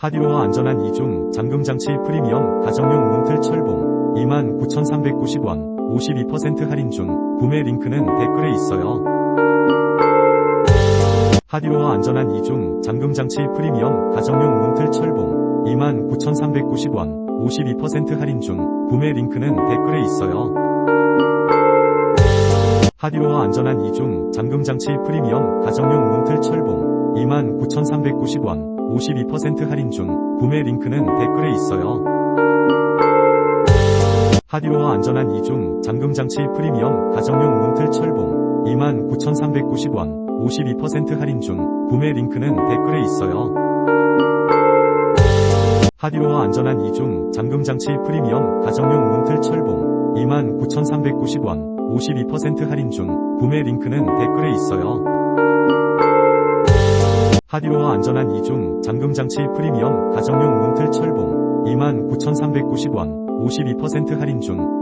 하디로어 안전한 이중 잠금장치 프리미엄 가정용 문틀 철봉 29,390원 52% 할인 중 구매 링크는 댓글에 있어요. 하디로어 안전한 이중 잠금장치 프리미엄 가정용 문틀 철봉 29,390원 52% 할인 중 구매 링크는 댓글에 있어요. 하디로어 안전한 이중 잠금장치 프리미엄 가정용 문틀 철봉 29,390원 52% 할인 중 구매 링크는 댓글에 있어요. 하디로어 안전한 이중 잠금장치 프리미엄 가정용 문틀 철봉 29,390원 52% 할인 중 구매 링크는 댓글에 있어요. 하디로어 안전한 이중 잠금장치 프리미엄 가정용 문틀 철봉 29,390원 52% 할인 중 구매 링크는 댓글에 있어요. 하디로어 안전한 이중 잠금장치 프리미엄 가정용 문틀 철봉 29,390원 52% 할인 중